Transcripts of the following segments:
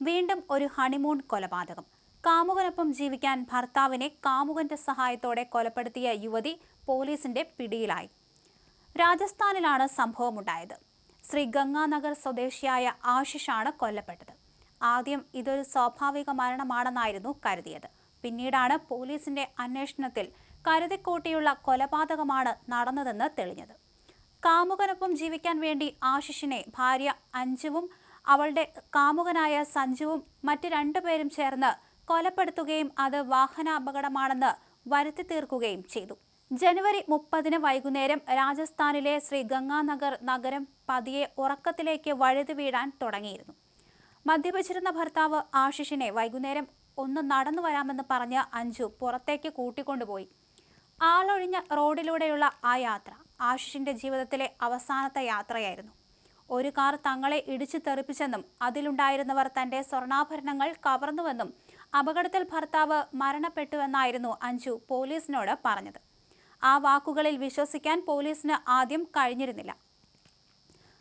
വീണ്ടും ഒരു ഹണിമൂൺ കൊലപാതകം. കാമുകനൊപ്പം ജീവിക്കാൻ ഭർത്താവിനെ കാമുകന്റെ സഹായത്തോടെ കൊലപ്പെടുത്തിയ യുവതി പോലീസിന്റെ പിടിയിലായി. രാജസ്ഥാനിലാണ് സംഭവമുണ്ടായത്. ശ്രീ ഗംഗാനഗർ സ്വദേശിയായ ആശിഷാണ് കൊല്ലപ്പെട്ടത്. ആദ്യം ഇതൊരു സ്വാഭാവിക മരണമാണെന്നായിരുന്നു കരുതിയത്. പിന്നീടാണ് പോലീസിന്റെ അന്വേഷണത്തിൽ കരുതിക്കൂട്ടിയുള്ള കൊലപാതകമാണ് നടന്നതെന്ന് തെളിഞ്ഞത്. കാമുകനൊപ്പം ജീവിക്കാൻ വേണ്ടി ആശിഷിനെ ഭാര്യ അഞ്ജുവും അവളുടെ കാമുകനായ സഞ്ജുവും മറ്റ് രണ്ടുപേരും ചേർന്ന് കൊലപ്പെടുത്തുകയും അത് വാഹനാപകടമാണെന്ന് വരുത്തി തീർക്കുകയും ചെയ്തു. ജനുവരി മുപ്പതിന് വൈകുന്നേരം രാജസ്ഥാനിലെ ശ്രീ ഗംഗാനഗർ നഗരം പതിയെ ഉറക്കത്തിലേക്ക് വഴുതി വീഴാൻ തുടങ്ങിയിരുന്നു. മദ്യപിച്ചിരുന്ന ഭർത്താവ് ആശിഷിനെ വൈകുന്നേരം ഒന്ന് നടന്നു വരാമെന്ന് പറഞ്ഞ് അഞ്ജു പുറത്തേക്ക് കൂട്ടിക്കൊണ്ടുപോയി. ആളൊഴിഞ്ഞ റോഡിലൂടെയുള്ള ആ യാത്ര ആശിഷിന്റെ ജീവിതത്തിലെ അവസാനത്തെ യാത്രയായിരുന്നു. ഒരു കാർ തങ്ങളെ ഇടിച്ചു തെറിപ്പിച്ചെന്നും അതിലുണ്ടായിരുന്നവർ തന്റെ സ്വർണാഭരണങ്ങൾ കവർന്നുവെന്നും അപകടത്തിൽ ഭർത്താവ് മരണപ്പെട്ടുവെന്നായിരുന്നു അഞ്ജു പോലീസിനോട് പറഞ്ഞത്. ആ വാക്കുകളിൽ വിശ്വസിക്കാൻ പോലീസിന് ആദ്യം കഴിഞ്ഞിരുന്നില്ല.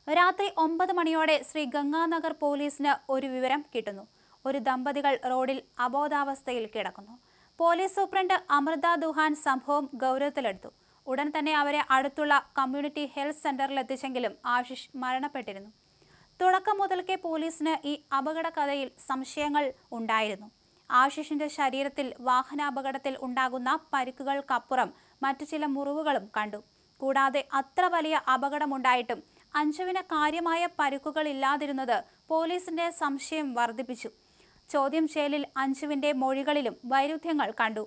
രാത്രി ഒമ്പത് മണിയോടെ ശ്രീ ഗംഗാനഗർ പോലീസിന് ഒരു വിവരം കിട്ടുന്നു. ഒരു ദമ്പതികൾ റോഡിൽ അബോധാവസ്ഥയിൽ കിടക്കുന്നു. പോലീസ് സൂപ്രണ്ട് അമൃത ദുഹാൻ സംഭവം ഗൗരവത്തിലെടുത്തു. ഉടൻ തന്നെ അവരെ അടുത്തുള്ള കമ്മ്യൂണിറ്റി ഹെൽത്ത് സെന്ററിൽ എത്തിച്ചെങ്കിലും ആശിഷ് മരണപ്പെട്ടിരുന്നു. തുടക്കം മുതൽക്കേ പോലീസിന് ഈ അപകട കഥയിൽ സംശയങ്ങൾ ഉണ്ടായിരുന്നു. ആശിഷിന്റെ ശരീരത്തിൽ വാഹനാപകടത്തിൽ ഉണ്ടാകുന്ന പരിക്കുകൾക്കപ്പുറം മറ്റു ചില മുറിവുകളും കണ്ടു. കൂടാതെ അത്ര വലിയ അപകടമുണ്ടായിട്ടും അഞ്ജുവിന് കാര്യമായ പരിക്കുകളില്ലാതിരുന്നത് പോലീസിന്റെ സംശയം വർദ്ധിപ്പിച്ചു. ചോദ്യം ചെയ്യലിൽ അഞ്ജുവിന്റെ മൊഴികളിലും വൈരുദ്ധ്യങ്ങൾ കണ്ടു.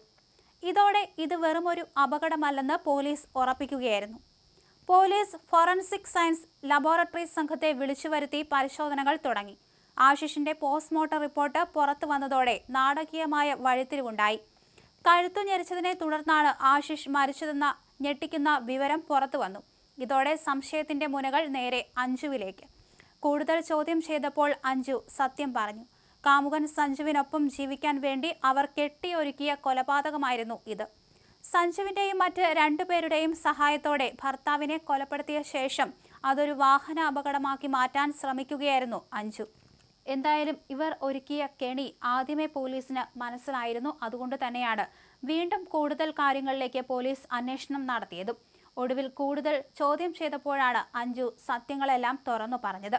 ഇതോടെ ഇത് വെറുമൊരു അപകടമല്ലെന്ന് പോലീസ് ഉറപ്പിക്കുകയായിരുന്നു. പോലീസ് ഫോറൻസിക് സയൻസ് ലബോറട്ടറി സംഘത്തെ വിളിച്ചു വരുത്തി പരിശോധനകൾ തുടങ്ങി. ആശിഷിന്റെ പോസ്റ്റ്മോർട്ടം റിപ്പോർട്ട് പുറത്തു വന്നതോടെ നാടകീയമായ വഴിത്തിരിവുണ്ടായി. കഴുത്തു ഞെരിച്ചതിനെ തുടർന്നാണ് ആശിഷ് മരിച്ചതെന്ന ഞെട്ടിക്കുന്ന വിവരം പുറത്തു വന്നു. ഇതോടെ സംശയത്തിന്റെ മുനകൾ നേരെ അഞ്ജുവിലേക്ക് കൂടുതൽ ചോദ്യം ചെയ്തപ്പോൾ അഞ്ജു സത്യം പറഞ്ഞു. കാമുകൻ സഞ്ജുവിനൊപ്പം ജീവിക്കാൻ വേണ്ടി അവർ കെട്ടിയൊരുക്കിയ കൊലപാതകമായിരുന്നു ഇത്. സഞ്ജുവിന്റെയും മറ്റ് രണ്ടുപേരുടെയും സഹായത്തോടെ ഭർത്താവിനെ കൊലപ്പെടുത്തിയ ശേഷം അതൊരു വാഹന അപകടമാക്കി മാറ്റാൻ ശ്രമിക്കുകയായിരുന്നു അഞ്ജു. എന്തായാലും ഇവർ ഒരുക്കിയ കെണി ആദ്യമേ പോലീസിന് മനസ്സിലായിരുന്നു. അതുകൊണ്ട് തന്നെയാണ് വീണ്ടും കൂടുതൽ കാര്യങ്ങളിലേക്ക് പോലീസ് അന്വേഷണം നടത്തിയതും. ഒടുവിൽ കൂടുതൽ ചോദ്യം ചെയ്തപ്പോഴാണ് അഞ്ജു സത്യങ്ങളെല്ലാം തുറന്നു പറഞ്ഞത്.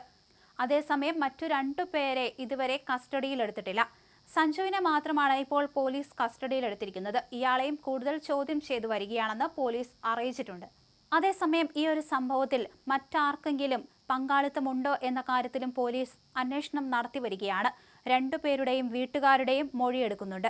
അതേസമയം മറ്റു രണ്ടു പേരെ ഇതുവരെ കസ്റ്റഡിയിലെടുത്തിട്ടില്ല സഞ്ജുവിനെ മാത്രമാണ് ഇപ്പോൾ പോലീസ് കസ്റ്റഡിയിലെടുത്തിരിക്കുന്നത് ഇയാളെയും കൂടുതൽ ചോദ്യം ചെയ്തു വരികയാണെന്ന് പോലീസ് അറിയിച്ചിട്ടുണ്ട്. അതേസമയം ഈ ഒരു സംഭവത്തിൽ മറ്റാർക്കെങ്കിലും പങ്കാളിത്തമുണ്ടോ എന്ന കാര്യത്തിലും പോലീസ് അന്വേഷണം നടത്തി വരികയാണ്. രണ്ടുപേരുടെയും വീട്ടുകാരുടെയും മൊഴിയെടുക്കുന്നുണ്ട്.